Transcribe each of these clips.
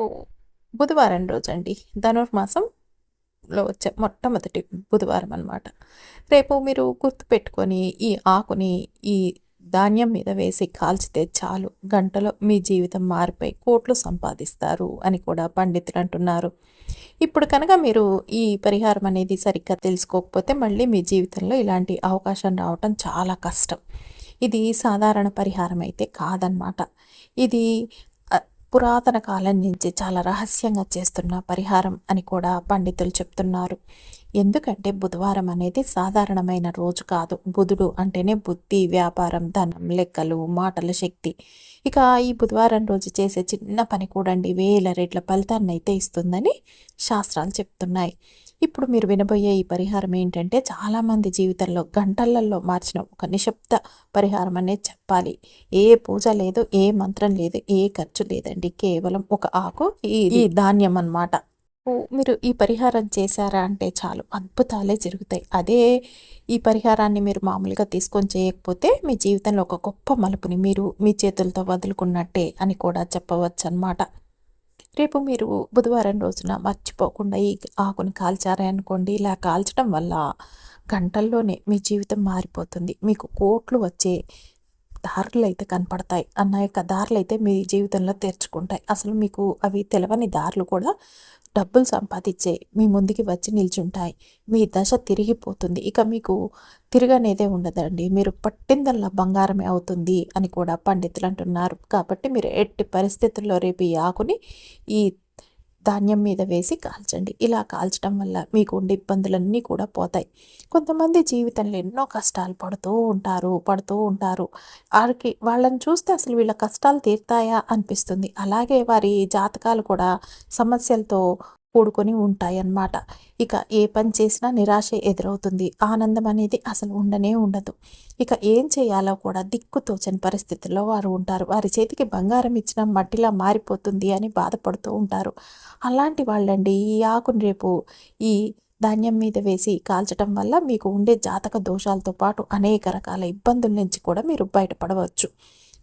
రేపు బుధవారం రోజండి. ధనుర్మాసంలో వచ్చే మొట్టమొదటి బుధవారం అన్నమాట. రేపు మీరు గుర్తుపెట్టుకొని ఈ ఆకుని ఈ ధాన్యం మీద వేసి కాల్చితే చాలు. గంటలో మీ జీవితం మారిపోయి కోట్లు సంపాదిస్తారు అని కూడా పండితులు అంటున్నారు. ఇప్పుడు కనుక మీరు ఈ పరిహారం అనేది సరిగ్గా తెలుసుకోకపోతే మళ్ళీ మీ జీవితంలో ఇలాంటి అవకాశం రావటం చాలా కష్టం. ఇది సాధారణ పరిహారం అయితే కాదనమాట ఇది పురాతన కాలం నుంచి చాలా రహస్యంగా చేస్తున్న పరిహారం అని కూడా పండితులు చెప్తున్నారు. ఎందుకంటే బుధవారం అనేది సాధారణమైన రోజు కాదు. బుధుడు అంటేనే బుద్ధి వ్యాపారం ధనం లెక్కలు మాటల శక్తి. ఇక ఈ బుధవారం రోజు చేసే చిన్న పని కూడండి. వేల రేట్ల ఫలితాన్ని అయితే ఇస్తుందని శాస్త్రాలు చెప్తున్నాయి. ఇప్పుడు మీరు వినబోయే ఈ పరిహారం ఏంటంటే చాలామంది జీవితంలో గంటలలో మార్చిన ఒక నిశ్శబ్ద పరిహారం అనేది చెప్పాలి. ఏ పూజ లేదు ఏ మంత్రం లేదు ఏ ఖర్చు లేదండి. కేవలం ఒక ఆకు ఈ ధాన్యం అన్నమాట. మీరు ఈ పరిహారం చేశారా అంటే చాలు అద్భుతాలే జరుగుతాయి. అదే ఈ పరిహారాన్ని మీరు మామూలుగా తీసుకొని చేయకపోతే మీ జీవితంలో ఒక గొప్ప మలుపుని మీరు మీ చేతులతో వదులుకున్నట్టే అని కూడా చెప్పవచ్చు అన్నమాట రేపు మీరు బుధవారం రోజున మర్చిపోకుండా ఈ ఆకుని కాల్చారే అనుకోండి ఇలా కాల్చడం వల్ల గంటల్లోనే మీ జీవితం మారిపోతుంది. మీకు కోట్లు వచ్చే దారులు అయితే కనపడతాయి. అన్న యొక్క దారులు అయితే మీ జీవితంలో తెరుచుకుంటాయి. అసలు మీకు అవి తెలవని దారులు కూడా డబ్బులు సంపాదించే మీ ముందుకి వచ్చి నిల్చుంటాయి. మీ దశ తిరిగిపోతుంది. ఇక మీకు తిరగనేదే ఉండదండి. మీరు పట్టిందల్లా బంగారమే అవుతుంది అని కూడా పండితులు అంటున్నారు. కాబట్టి మీరు ఎట్టి పరిస్థితుల్లో రేపు ఈ ఆకుని ఈ ధాన్యం మీద వేసి కాల్చండి. ఇలా కాల్చడం వల్ల మీకు ఉండే ఇబ్బందులన్నీ కూడా పోతాయి. కొంతమంది జీవితంలో ఎన్నో కష్టాలు పడుతూ ఉంటారు పడుతూ ఉంటారు. వారికి వాళ్ళని చూస్తే అసలు వీళ్ళ కష్టాలు తీరుతాయా అనిపిస్తుంది. అలాగే వారి జాతకాలు కూడా సమస్యలతో కూడుకొని ఉంటాయి అన్నమాట ఇక ఏ పని చేసినా నిరాశ ఎదురవుతుంది. ఆనందం అనేది అసలు ఉండనే ఉండదు. ఇక ఏం చేయాలో కూడా దిక్కుతోచని పరిస్థితుల్లో వారు ఉంటారు. వారి చేతికి బంగారం ఇచ్చిన మట్టిలా మారిపోతుంది అని బాధపడుతూ ఉంటారు. అలాంటి వాళ్ళండి ఈ ఆకుని రేపు ఈ ధాన్యం మీద వేసి కాల్చడం వల్ల మీకు ఉండే జాతక దోషాలతో పాటు అనేక రకాల ఇబ్బందుల నుంచి కూడా మీరు బయటపడవచ్చు.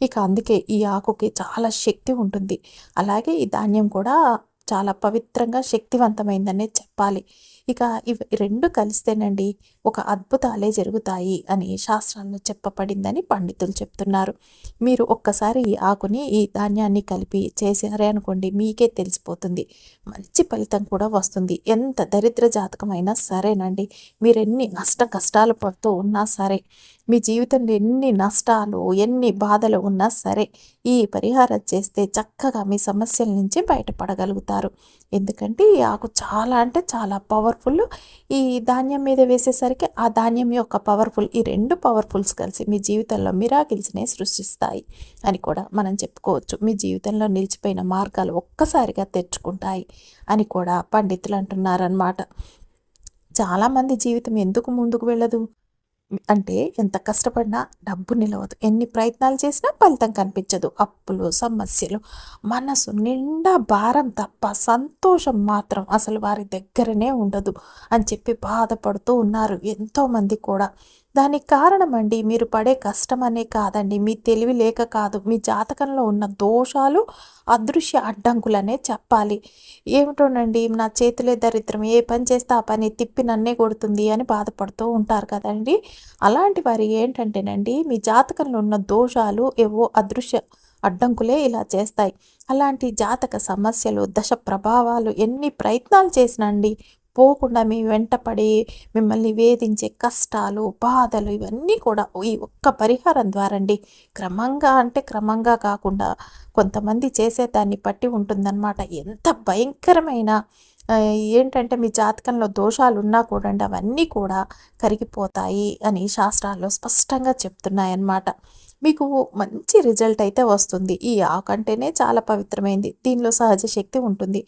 ఇక అందుకే ఈ ఆకుకి చాలా శక్తి ఉంటుంది. అలాగే ఈ ధాన్యం కూడా చాలా పవిత్రంగా శక్తివంతమైందనే చెప్పాలి. ఇక ఇవి రెండు కలిస్తేనండి ఒక అద్భుతాలే జరుగుతాయి అని శాస్త్రాల్లో చెప్పబడిందని పండితులు చెప్తున్నారు. మీరు ఒక్కసారి ఈ ఆకుని ఈ ధాన్యాన్ని కలిపి చేశారే అనుకోండి మీకే తెలిసిపోతుంది. మంచి ఫలితం కూడా వస్తుంది. ఎంత దరిద్ర జాతకమైనా సరేనండి. మీరెన్ని ఎన్ని నష్ట కష్టాలు పడుతూ ఉన్నా సరే. మీ జీవితంలో ఎన్ని నష్టాలు ఎన్ని బాధలు ఉన్నా సరే ఈ పరిహారం చేస్తే చక్కగా మీ సమస్యల నుంచి బయటపడగలుగుతారు. ఎందుకంటే ఈ ఆకు చాలా అంటే చాలా పవర్ఫుల్ ఈ ధాన్యం మీద వేసేసరికి ఆ ధాన్యం యొక్క పవర్ఫుల్ ఈ రెండు పవర్ఫుల్స్ కలిసి మీ జీవితంలో మిరాకిల్స్నే సృష్టిస్తాయి అని కూడా మనం చెప్పుకోవచ్చు. మీ జీవితంలో నిలిచిపోయిన మార్గాలు ఒక్కసారిగా తెచ్చుకుంటాయి అని కూడా పండితులు అంటున్నారనమాట చాలామంది జీవితం ఎందుకు ముందుకు వెళ్ళదు? అంటే ఎంత కష్టపడినా డబ్బు నిలవదు. ఎన్ని ప్రయత్నాలు చేసినా ఫలితం కనిపించదు. అప్పులు సమస్యలు మనసు నిండా భారం తప్ప సంతోషం మాత్రం అసలు వారి దగ్గరనే ఉండదు అని చెప్పి బాధపడుతూ ఉన్నారు ఎంతోమంది కూడా. దానికి కారణం అండి మీరు పడే కష్టం అనే కాదండి. మీ తెలివి లేక కాదు. మీ జాతకంలో ఉన్న దోషాలు అదృశ్య అడ్డంకులనే చెప్పాలి. ఏమిటోనండి నా చేతులే దరిద్రం. ఏ పని చేస్తే ఆ పని తిప్పి నన్నే కొడుతుంది అని బాధపడుతూ ఉంటారు కదండి. అలాంటి వారి ఏంటంటేనండి మీ జాతకంలో ఉన్న దోషాలు ఏవో అదృశ్య అడ్డంకులే ఇలా చేస్తాయి. అలాంటి జాతక సమస్యలు దశ ప్రభావాలు ఎన్ని ప్రయత్నాలు చేసినండి పోకుండా మీ వెంటపడి మిమ్మల్ని వేధించే కష్టాలు బాధలు ఇవన్నీ కూడా ఈ ఒక్క పరిహారం ద్వారా అండి క్రమంగా అంటే క్రమంగా కాకుండా కొంతమంది చేసే దాన్ని బట్టి ఉంటుందన్నమాట. ఎంత భయంకరమైన ఏంటంటే మీ జాతకంలో దోషాలు ఉన్నా కూడా అండి అవన్నీ కూడా కరిగిపోతాయి అని శాస్త్రాల్లో స్పష్టంగా చెప్తున్నాయన్నమాట. మీకు మంచి రిజల్ట్ అయితే వస్తుంది. ఈ ఆకు అంటేనే చాలా పవిత్రమైంది. దీనిలో సహజ శక్తి ఉంటుంది.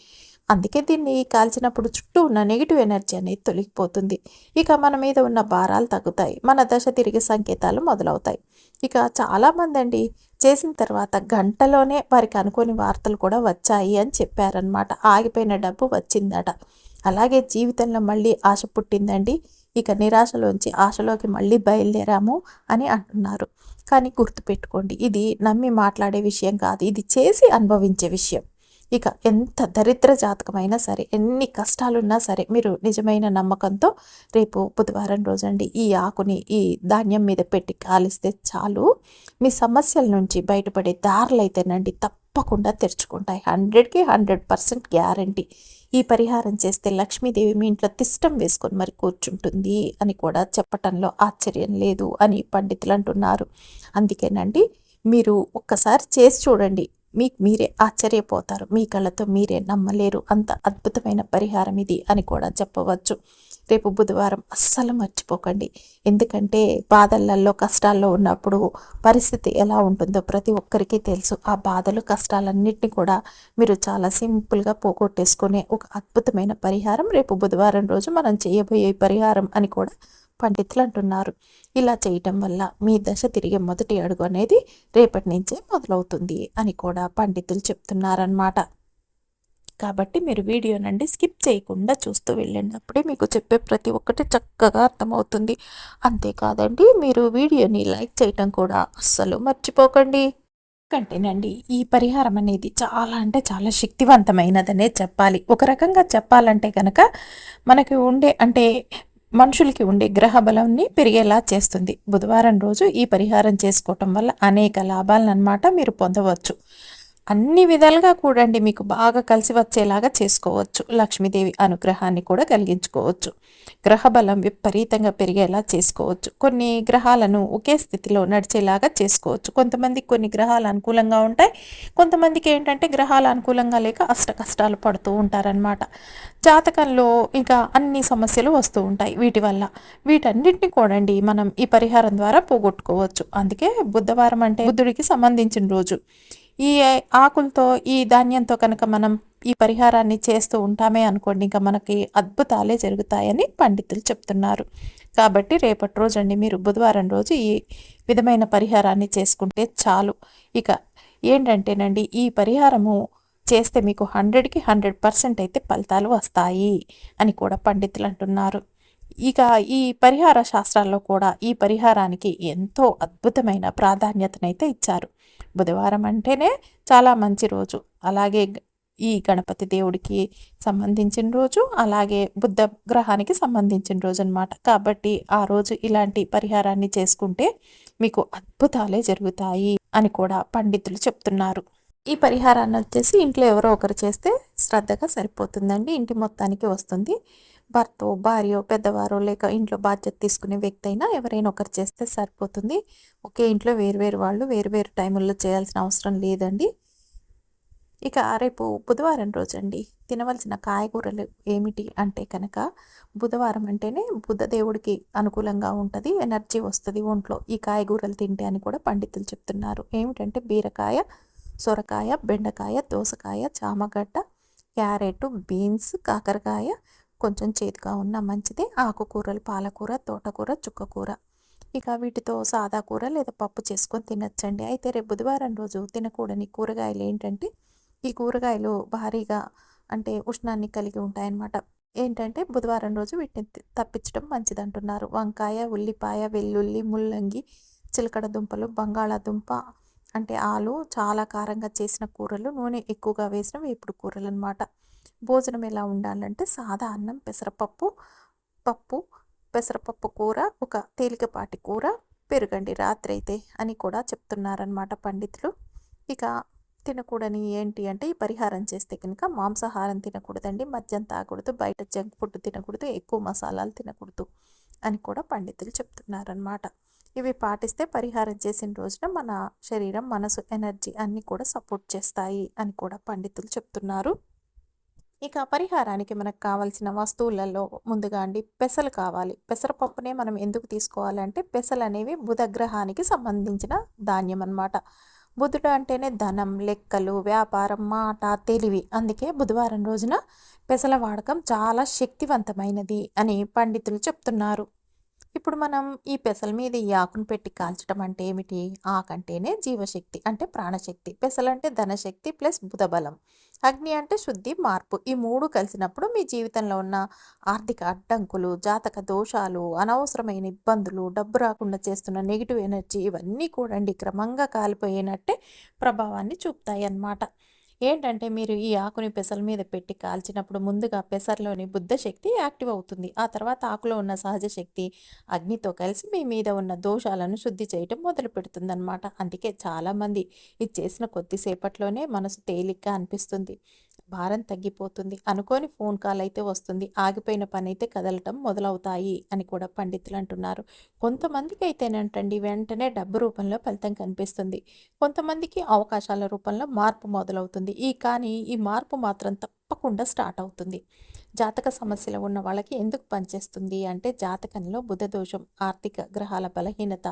అందుకే దీన్ని కాల్చినప్పుడు చుట్టూ ఉన్న నెగిటివ్ ఎనర్జీ అనేది తొలగిపోతుంది. ఇక మన మీద ఉన్న భారాలు తగ్గుతాయి. మన దశ తిరిగే సంకేతాలు మొదలవుతాయి. ఇక చాలామంది అండి చేసిన తర్వాత గంటలోనే వారికి అనుకోని వార్తలు కూడా వచ్చాయి అని చెప్పారనమాట ఆగిపోయిన డబ్బు వచ్చిందట. అలాగే జీవితంలో మళ్ళీ ఆశ పుట్టిందండి. ఇక నిరాశలోంచి ఆశలోకి మళ్ళీ బయలుదేరాము అని అంటున్నారు. కానీ గుర్తుపెట్టుకోండి ఇది నమ్మి మాట్లాడే విషయం కాదు. ఇది చేసి అనుభవించే విషయం. ఇక ఎంత దరిద్ర జాతకమైనా సరే ఎన్ని కష్టాలున్నా సరే మీరు నిజమైన నమ్మకంతో రేపు బుధవారం రోజండి ఈ ఆకుని ఈ ధాన్యం మీద పెట్టి కాలిస్తే చాలు. మీ సమస్యల నుంచి బయటపడే దారులు అయితేనండి తప్పకుండా తెరుచుకుంటాయి. హండ్రెడ్కి హండ్రెడ్ పర్సెంట్ గ్యారంటీ. ఈ పరిహారం చేస్తే లక్ష్మీదేవి మీ ఇంట్లో తిష్టం వేసుకొని మరి కూర్చుంటుంది అని కూడా చెప్పటంలో ఆశ్చర్యం లేదు అని పండితులు అంటున్నారు. అందుకేనండి మీరు ఒక్కసారి చేసి చూడండి. మీకు మీరే ఆశ్చర్యపోతారు. మీ కళ్ళతో మీరే నమ్మలేరు. అంత అద్భుతమైన పరిహారం ఇది అని కూడా చెప్పవచ్చు. రేపు బుధవారం అస్సలు మర్చిపోకండి. ఎందుకంటే బాధలలో కష్టాల్లో ఉన్నప్పుడు పరిస్థితి ఎలా ఉంటుందో ప్రతి ఒక్కరికి తెలుసు. ఆ బాధలు కష్టాలన్నింటినీ కూడా మీరు చాలా సింపుల్గా పోగొట్టేసుకునే ఒక అద్భుతమైన పరిహారం రేపు బుధవారం రోజు మనం చేయబోయే పరిహారం అని కూడా పండితులు అంటున్నారు ఇలా చేయటం వల్ల మీ దశ తిరిగే మొదటి అడుగు అనేది రేపటి నుంచే మొదలవుతుంది అని కూడా పండితులు చెప్తున్నారనమాట కాబట్టి మీరు వీడియో నుండి స్కిప్ చేయకుండా చూస్తూ వెళ్ళండి అప్పుడే మీకు చెప్పే ప్రతి ఒక్కటి చక్కగా అర్థమవుతుంది. అంతేకాదండి మీరు వీడియోని లైక్ చేయటం కూడా అస్సలు మర్చిపోకండి. కంటేనండి ఈ పరిహారం అనేది చాలా అంటే చాలా శక్తివంతమైనదనే చెప్పాలి. ఒక రకంగా చెప్పాలంటే కనుక మనకి ఉండే అంటే మనుషులకి ఉండే గ్రహ బలాన్ని పెరిగేలా చేస్తుంది. బుధవారం రోజు ఈ పరిహారం చేసుకోవటం వల్ల అనేక లాభాలను అనమాట మీరు పొందవచ్చు. అన్ని విధాలుగా కూడండి మీకు బాగా కలిసి వచ్చేలాగా చేసుకోవచ్చు. లక్ష్మీదేవి అనుగ్రహాన్ని కూడా కలిగించుకోవచ్చు. గ్రహ బలం విపరీతంగా పెరిగేలా చేసుకోవచ్చు. కొన్ని గ్రహాలను ఒకే స్థితిలో నడిచేలాగా చేసుకోవచ్చు. కొంతమందికి కొన్ని గ్రహాలు అనుకూలంగా ఉంటాయి. కొంతమందికి ఏంటంటే గ్రహాలు అనుకూలంగా లేక అష్ట కష్టాలు పడుతూ ఉంటారనమాట జాతకంలో ఇంకా అన్ని సమస్యలు వస్తూ ఉంటాయి వీటి వల్ల. వీటన్నిటిని కూడండి మనం ఈ పరిహారం ద్వారా పోగొట్టుకోవచ్చు. అందుకే బుధవారం అంటే బుద్ధుడికి సంబంధించిన రోజు. ఈ ఆకులతో ఈ ధాన్యంతో కనుక మనం ఈ పరిహారాన్ని చేస్తూ ఉంటామే అనుకోండి ఇంకా మనకి అద్భుతాలే జరుగుతాయని పండితులు చెప్తున్నారు. కాబట్టి రేపటి రోజు అండి మీరు బుధవారం రోజు ఈ విధమైన పరిహారాన్ని చేసుకుంటే చాలు. ఇక ఏంటంటేనండి ఈ పరిహారము చేస్తే మీకు హండ్రెడ్కి హండ్రెడ్ పర్సెంట్ అయితే ఫలితాలు వస్తాయి అని కూడా పండితులు అంటున్నారు. ఇక ఈ పరిహార శాస్త్రాల్లో కూడా ఈ పరిహారానికి ఎంతో అద్భుతమైన ప్రాధాన్యతనైతే ఇచ్చారు. బుధవారం అంటేనే చాలా మంచి రోజు. అలాగే ఈ గణపతి దేవుడికి సంబంధించిన రోజు అలాగే బుద్ధ గ్రహానికి సంబంధించిన రోజు అనమాట కాబట్టి ఆ రోజు ఇలాంటి పరిహారాన్ని చేసుకుంటే మీకు అద్భుతాలే జరుగుతాయి అని కూడా పండితులు చెప్తున్నారు. ఈ పరిహారాన్ని వచ్చేసి ఇంట్లో ఎవరో ఒకరు చేస్తే శ్రద్ధగా సరిపోతుందండి. ఇంటి మొత్తానికి వస్తుంది. భర్త భార్యో పెద్దవారు లేక ఇంట్లో బాధ్యత తీసుకునే వ్యక్తి అయినా ఎవరైనా ఒకరు చేస్తే సరిపోతుంది. ఒకే ఇంట్లో వేరువేరు వాళ్ళు వేరువేరు టైముల్లో చేయాల్సిన అవసరం లేదండి. ఇక రేపు బుధవారం రోజు అండి తినవలసిన కాయగూరలు ఏమిటి అంటే కనుక బుధవారం అంటేనే బుధ దేవుడికి అనుకూలంగా ఉంటుంది ఎనర్జీ వస్తుంది ఒంట్లో. ఈ కాయగూరలు తింటే అని కూడా పండితులు చెప్తున్నారు. ఏమిటంటే బీరకాయ సొరకాయ బెండకాయ దోసకాయ చామగడ్డ క్యారెట్ బీన్స్ కాకరకాయ కొంచెం చేతిగా ఉన్న మంచిది ఆకుకూరలు పాలకూర తోటకూర చుక్కకూర. ఇక వీటితో సాదా కూర లేదా పప్పు చేసుకొని తినచ్చండి. అయితే రేపు బుధవారం రోజు తినకూడని కూరగాయలు ఏంటంటే ఈ కూరగాయలు భారీగా అంటే ఉష్ణాన్ని కలిగి ఉంటాయన్నమాట. ఏంటంటే బుధవారం రోజు వీటిని తప్పించడం మంచిది అంటున్నారు వంకాయ ఉల్లిపాయ వెల్లుల్లి ముల్లంగి చిలకడ దుంపలు బంగాళాదుంప అంటే ఆలు చాలా కారంగా చేసిన కూరలు నూనె ఎక్కువగా వేసిన వేపుడు కూరలు అనమాట భోజనం ఎలా ఉండాలంటే సాదా అన్నం పెసరపప్పు పప్పు పెసరపప్పు కూర ఒక తేలికపాటి కూర పెరుగండి రాత్రి అయితే అని కూడా చెప్తున్నారనమాట పండితులు. ఇక తినకూడని ఏంటి అంటే ఈ పరిహారం చేస్తే కనుక మాంసాహారం తినకూడదండి మద్యం తాగకూడదు బయట జంక్ ఫుడ్ తినకూడదు ఎక్కువ మసాలాలు తినకూడదు అని కూడా పండితులు చెప్తున్నారనమాట ఇవి పాటిస్తే పరిహారం చేసిన రోజున మన శరీరం మనసు ఎనర్జీ అన్నీ కూడా సపోర్ట్ చేస్తాయి అని కూడా పండితులు చెప్తున్నారు. ఇక పరిహారానికి మనకు కావాల్సిన వస్తువులలో ముందుగా అండి పెసలు కావాలి. పెసరపప్పునే మనం ఎందుకు తీసుకోవాలంటే పెసలు అనేవి బుధగ్రహానికి సంబంధించిన ధాన్యం అనమాట బుధుడు అంటేనే ధనం లెక్కలు వ్యాపారం మాట తెలివి. అందుకే బుధవారం రోజున పెసల వాడకం చాలా శక్తివంతమైనది అని పండితులు చెప్తున్నారు. ఇప్పుడు మనం ఈ పెసల మీద ఈ ఆకును పెట్టి కాల్చడం అంటే ఏమిటి? ఆకంటేనే జీవశక్తి అంటే ప్రాణశక్తి. పెసలంటే ధనశక్తి ప్లస్ బుధబలం. అగ్ని అంటే శుద్ధి మార్పు. ఈ మూడు కలిసినప్పుడు మీ జీవితంలో ఉన్న ఆర్థిక అడ్డంకులు జాతక దోషాలు అనవసరమైన ఇబ్బందులు డబ్బు రాకుండా చేస్తున్న నెగిటివ్ ఎనర్జీ ఇవన్నీ కూడా క్రమంగా కాలిపోయినట్టే ప్రభావాన్ని చూపుతాయి అన్నమాట ఏంటంటే మీరు ఈ ఆకుని పెసల మీద పెట్టి కాల్చినప్పుడు ముందుగా పెసర్లోని బుద్ధ శక్తి యాక్టివ్ అవుతుంది. ఆ తర్వాత ఆకులో ఉన్న సహజ శక్తి అగ్నితో కలిసి మీ మీద ఉన్న దోషాలను శుద్ధి చేయటం మొదలు పెడుతుందన్నమాట. అందుకే చాలామంది ఇది చేసిన కొద్దిసేపట్లోనే మనసు తేలిగ్గా అనిపిస్తుంది. భారం తగ్గిపోతుంది. అనుకోని ఫోన్ కాల్ అయితే వస్తుంది. ఆగిపోయిన పని అయితే కదలటం మొదలవుతాయి అని కూడా పండితులు అంటున్నారు. కొంతమందికి అయితేనంటండి వెంటనే డబ్బు రూపంలో ఫలితం కనిపిస్తుంది. కొంతమందికి అవకాశాల రూపంలో మార్పు మొదలవుతుంది. ఈ కానీ ఈ మార్పు మాత్రం తప్పకుండా స్టార్ట్ అవుతుంది. జాతక సమస్యలు ఉన్న వాళ్ళకి ఎందుకు పనిచేస్తుంది అంటే జాతకంలో బుధ దోషం ఆర్థిక గ్రహాల బలహీనత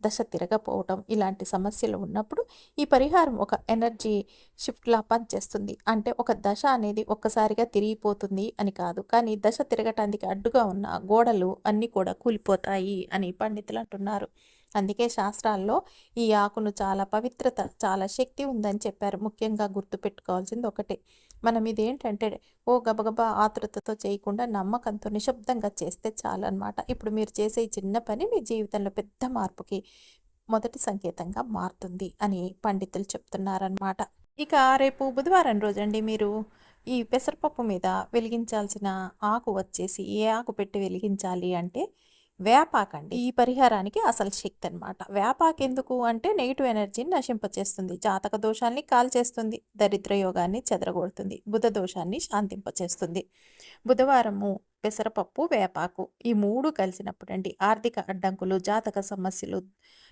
దశ తిరగపోవటం ఇలాంటి సమస్యలు ఉన్నప్పుడు ఈ పరిహారం ఒక ఎనర్జీ షిఫ్ట్లా పనిచేస్తుంది. అంటే ఒక దశ అనేది ఒక్కసారిగా తిరిగిపోతుంది అని కాదు. కానీ దశ తిరగటానికి అడ్డుగా ఉన్న గోడలు అన్నీ కూడా కూలిపోతాయి అని పండితులు అంటున్నారు. అందుకే శాస్త్రాల్లో ఈ ఆకును చాలా పవిత్రత చాలా శక్తి ఉందని చెప్పారు. ముఖ్యంగా గుర్తుపెట్టుకోవాల్సింది ఒకటే. మనం ఇదేంటంటే ఓ గబగబా ఆతృతతో చేయకుండా నమ్మకంతో నిశ్శబ్దంగా చేస్తే చాలన్నమాట. ఇప్పుడు మీరు చేసే చిన్న పని మీ జీవితంలో పెద్ద మార్పుకి మొదటి సంకేతంగా మారుతుంది అని పండితులు చెప్తున్నారనమాట ఇక రేపు బుధవారం రోజండి మీరు ఈ పెసరపప్పు మీద వెలిగించాల్సిన ఆకు వచ్చేసి ఏ ఆకు పెట్టి వెలిగించాలి అంటే వేపాకండి. ఈ పరిహారానికి అసలు శక్తి అనమాట వేపాకు ఎందుకు అంటే నెగిటివ్ ఎనర్జీని నశింపచేస్తుంది. జాతక దోషాన్ని కాల్చేస్తుంది. దరిద్ర యోగాన్ని చెదరగొడుతుంది. బుధ దోషాన్ని శాంతింపచేస్తుంది. బుధవారము పెసరపప్పు వేపాకు ఈ మూడు కలిసినప్పుడు అండి ఆర్థిక అడ్డంకులు జాతక సమస్యలు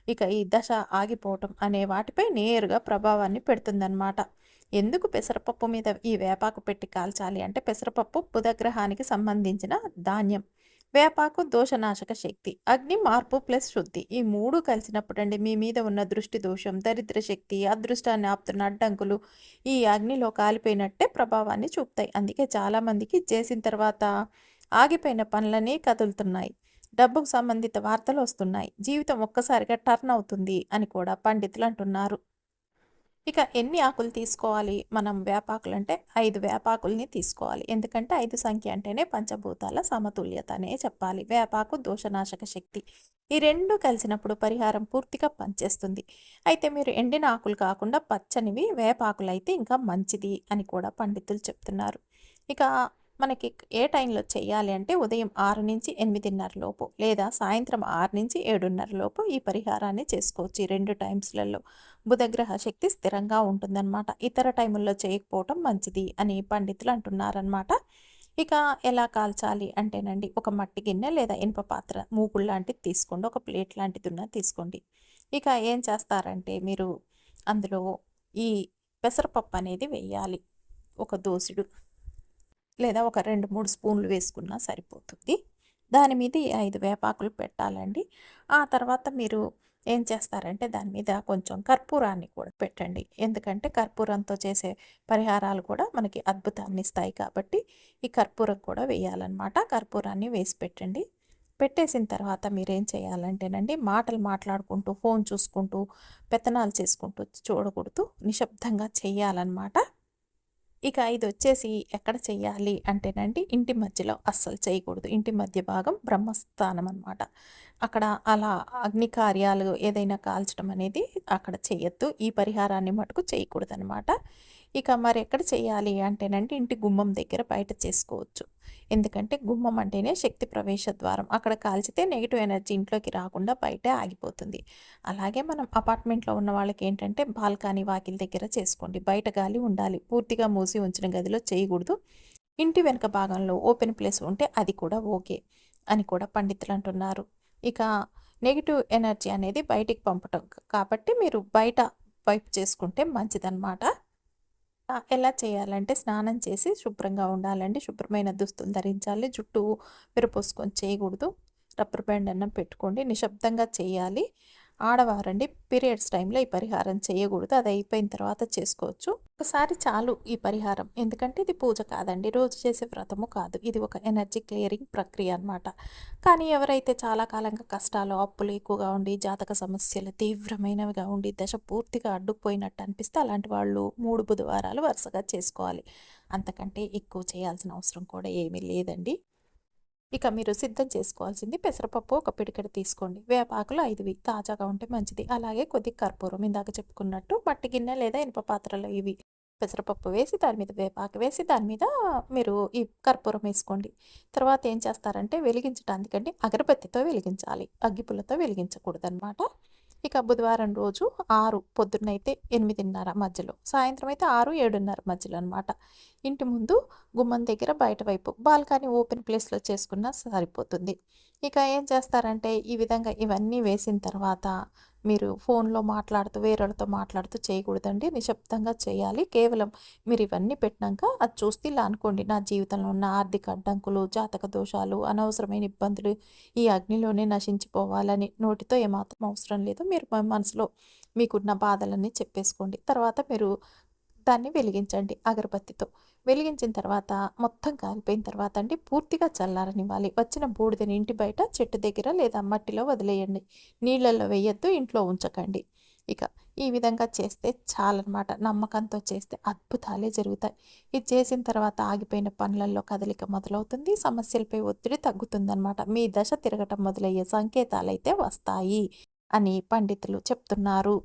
ఇక ఈ దశ ఆగిపోవటం అనే వాటిపై నేరుగా ప్రభావాన్ని పెడుతుందన్నమాట ఎందుకు పెసరపప్పు మీద ఈ వేపాకు పెట్టి కాల్చాలి అంటే పెసరపప్పు బుధగ్రహానికి సంబంధించిన ధాన్యం. వేపాకు దోషనాశక శక్తి అగ్ని మార్పు ప్లస్ శుద్ధి. ఈ మూడు కలిసినప్పుడండి మీ మీద ఉన్న దృష్టి దోషం దరిద్ర శక్తి అదృష్టాన్ని ఆపుతున్న అడ్డంకులు ఈ అగ్నిలో కాలిపోయినట్టే ప్రభావాన్ని చూపుతాయి. అందుకే చాలామందికి చేసిన తర్వాత ఆగిపోయిన పనులన్నీ కదులుతున్నాయి. డబ్బుకు సంబంధిత వార్తలు వస్తున్నాయి. జీవితం ఒక్కసారిగా టర్న్ అవుతుంది అని కూడా పండితులు అంటున్నారు. ఇక ఎన్ని ఆకులు తీసుకోవాలి? మనం వేపాకులు అంటే ఐదు వేపాకుల్ని తీసుకోవాలి. ఎందుకంటే ఐదు సంఖ్య అంటేనే పంచభూతాల సమతుల్యత అనే చెప్పాలి. వేపాకు దోషనాశక శక్తి. ఈ రెండు కలిసినప్పుడు పరిహారం పూర్తిగా పనిచేస్తుంది. అయితే మీరు ఎండిన ఆకులు కాకుండా పచ్చనివి వేపాకులు అయితే ఇంకా మంచిది అని కూడా పండితులు చెప్తున్నారు. ఇక మనకి ఏ టైంలో చేయాలి అంటే ఉదయం ఆరు నుంచి ఎనిమిదిన్నర లోపు లేదా సాయంత్రం ఆరు నుంచి ఏడున్నర లోపు ఈ పరిహారాన్ని చేసుకోవచ్చు ఈ రెండు టైమ్స్లలో. బుధగ్రహ శక్తి స్థిరంగా ఉంటుందన్నమాట. ఇతర టైముల్లో చేయకపోవటం మంచిది అని పండితులు అంటున్నారనమాట ఇక ఎలా కాల్చాలి అంటేనండి ఒక మట్టి గిన్నె లేదా ఇనుప పాత్ర మూకుడు లాంటిది తీసుకోండి ఒక ప్లేట్ లాంటిది ఉన్న తీసుకోండి. ఇక ఏం చేస్తారంటే మీరు అందులో ఈ పెసరపప్పు అనేది వేయాలి. ఒక దోసుడు లేదా ఒక రెండు మూడు స్పూన్లు వేసుకున్నా సరిపోతుంది. దాని మీద ఈ ఐదు వేపాకులు పెట్టాలండి. ఆ తర్వాత మీరు ఏం చేస్తారంటే దాని మీద కొంచెం కర్పూరాన్ని కూడా పెట్టండి. ఎందుకంటే కర్పూరంతో చేసే పరిహారాలు కూడా మనకి అద్భుతాన్ని ఇస్తాయి కాబట్టి ఈ కర్పూరం కూడా వేయాలన్నమాట. కర్పూరాన్ని వేసి పెట్టండి. పెట్టేసిన తర్వాత మీరేం చేయాలంటేనండి మాటలు మాట్లాడుకుంటూ ఫోన్ చూసుకుంటూ పెత్తనాలు చేసుకుంటూ చూడకూడదు నిశ్శబ్దంగా చేయాలన్నమాట. ఇక ఇది వచ్చేసి ఎక్కడ చెయ్యాలి అంటేనండి ఇంటి మధ్యలో అస్సలు చేయకూడదు ఇంటి మధ్య భాగం బ్రహ్మస్థానం అనమాట అక్కడ అలా అగ్ని కార్యాలు ఏదైనా కాల్చడం అనేది అక్కడ చేయొద్దు ఈ పరిహారాన్ని మటుకు చేయకూడదు అనమాట ఇక మరి ఎక్కడ చేయాలి అంటేనంటే ఇంటి గుమ్మం దగ్గర బయట చేసుకోవచ్చు. ఎందుకంటే గుమ్మం అంటేనే శక్తి ప్రవేశ ద్వారం. అక్కడ కాల్చితే నెగిటివ్ ఎనర్జీ ఇంట్లోకి రాకుండా బయటే ఆగిపోతుంది. అలాగే మనం అపార్ట్మెంట్లో ఉన్న వాళ్ళకి ఏంటంటే బాల్కనీ వాకిల దగ్గర చేసుకోండి. బయట గాలి ఉండాలి. పూర్తిగా మూసి ఉంచిన గదిలో చేయకూడదు. ఇంటి వెనుక భాగంలో ఓపెన్ ప్లేస్ ఉంటే అది కూడా ఓకే అని కూడా పండితులు అంటున్నారు. ఇక నెగిటివ్ ఎనర్జీ అనేది బయటికి పంపటం. కాబట్టి మీరు బయట వైపు చేసుకుంటే మంచిదన్నమాట. ఎలా చేయాలంటే స్నానం చేసి శుభ్రంగా ఉండాలండి. శుభ్రమైన దుస్తులు ధరించాలి. జుట్టు విరపోసుకొని చేయకూడదు. రబ్బర్ బ్యాండ్ అన్నం పెట్టుకోండి. నిశ్శబ్దంగా చేయాలి. ఆడవారండి పీరియడ్స్ టైంలో ఈ పరిహారం చేయకూడదు అది అయిపోయిన తర్వాత చేసుకోవచ్చు. ఒకసారి చాలు ఈ పరిహారం ఎందుకంటే ఇది పూజ కాదండి రోజు చేసే వ్రతము కాదు ఇది ఒక ఎనర్జీ క్లియరింగ్ ప్రక్రియ అనమాట కానీ ఎవరైతే చాలా కాలంగా కష్టాలు అప్పులు ఎక్కువగా ఉండి జాతక సమస్యలు తీవ్రమైనవిగా ఉండి దశ పూర్తిగా అడ్డుకుపోయినట్టు అనిపిస్తే అలాంటి వాళ్ళు మూడు బుధవారాలు వరుసగా చేసుకోవాలి. అంతకంటే ఎక్కువ చేయాల్సిన అవసరం కూడా ఏమీ లేదండి. ఇక మీరు సిద్ధం చేసుకోవాల్సింది పెసరపప్పు ఒక పిడికడ తీసుకోండి. వేపాకులు ఐదువి. తాజాగా ఉంటే మంచిది. అలాగే కొద్ది కర్పూరం. ఇందాక చెప్పుకున్నట్టు మట్టి గిన్నె లేదా ఇనుప పాత్రలు ఇవి. పెసరపప్పు వేసి దాని మీద వేపాకు వేసి దాని మీద మీరు ఈ కర్పూరం వేసుకోండి. తర్వాత ఏం చేస్తారంటే వెలిగించడానికండి అగరబత్తితో వెలిగించాలి. అగ్గిపుల్లతో వెలిగించకూడదనమాట ఇక బుధవారం రోజు ఆరు పొద్దున్నైతే ఎనిమిదిన్నర మధ్యలో సాయంత్రం అయితే ఆరు ఏడున్నర మధ్యలో అనమాట ఇంటి ముందు గుమ్మం దగ్గర బయట వైపు బాల్కనీ ఓపెన్ ప్లేస్లో చేసుకున్న సరిపోతుంది. ఇక ఏం చేస్తారంటే ఈ విధంగా ఇవన్నీ వేసిన తర్వాత మీరు ఫోన్లో మాట్లాడుతూ వేరేళ్ళతో మాట్లాడుతూ చేయకూడదండి. నిశ్శబ్దంగా చేయాలి. కేవలం మీరు ఇవన్నీ పెట్టినాక అది చూస్తే ఇలా అనుకోండి. నా జీవితంలో ఉన్న ఆర్థిక అడ్డంకులు జాతక దోషాలు అనవసరమైన ఇబ్బందులు ఈ అగ్నిలోనే నశించిపోవాలని నోటితో ఏమాత్రం అవసరం లేదు. మీరు మనసులో మీకున్న బాధలన్నీ చెప్పేసుకోండి. తర్వాత మీరు దాన్ని వెలిగించండి అగరబత్తితో. వెలిగించిన తర్వాత మొత్తం కాలిపోయిన తర్వాత అండి పూర్తిగా చల్లారనివ్వాలి. వచ్చిన బూడిదని ఇంటి బయట చెట్టు దగ్గర లేదా మట్టిలో వదిలేయండి. నీళ్ళల్లో వేయొద్దు ఇంట్లో ఉంచకండి. ఇక ఈ విధంగా చేస్తే చాలన్నమాట. నమ్మకంతో చేస్తే అద్భుతాలే జరుగుతాయి. ఇది చేసిన తర్వాత ఆగిపోయిన పనులలో కదలిక మొదలవుతుంది. సమస్యలపై ఒత్తిడి తగ్గుతుందన్నమాట. మీ దశ తిరగటం మొదలయ్యే సంకేతాలైతే వస్తాయి అని పండితులు చెప్తున్నారు.